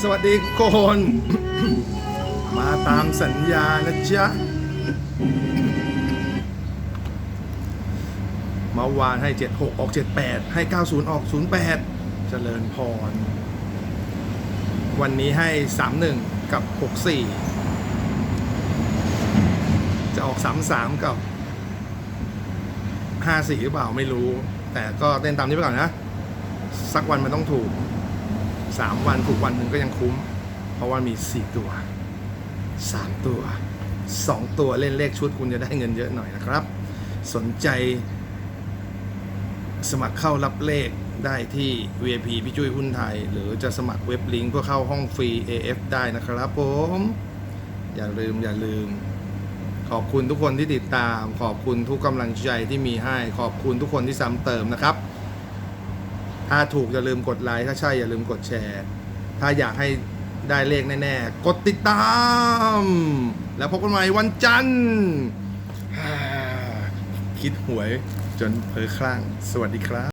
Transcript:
สวัสดีทุกคน มาตามสัญญานะจ๊ะ เมื่อวานให้ 76 ออก 78 ให้ 90 ออก 08 เจริญพร วันนี้ให้ 31 กับ 64 จะออก 33 กับ 54 หรือเปล่าไม่รู้ แต่ก็เต้นตามนี้ไปก่อนนะ สักวันมันต้องถูก สามวันถูกวันหนึ่งก็ยังคุ้ม เพราะว่ามีสี่ตัวสามตัวสองตัวเล่นเลขชุดคุณจะได้เงินเยอะหน่อยนะครับ สนใจสมัครเข้ารับเลขได้ที่ VIP พี่จุ้ยหุ้นไทย หรือจะสมัครเว็บลิงก์เพื่อเข้าห้องฟรี AF ได้นะครับผม อย่าลืมอย่าลืม ขอบคุณทุกคนที่ติดตาม ขอบคุณทุกกำลังใจที่มีให้ ขอบคุณทุกคนที่ซ้ำเติมนะครับ ถ้าถูกอย่าลืมกดไลค์ถ้าใช่อย่าลืมกดแชร์ ถ้าอยากให้ได้เลขแน่ๆ กดติดตาม แล้วพบกันใหม่วันจันทร์คิดหวยจนเพ้อคลั่งสวัสดีครับ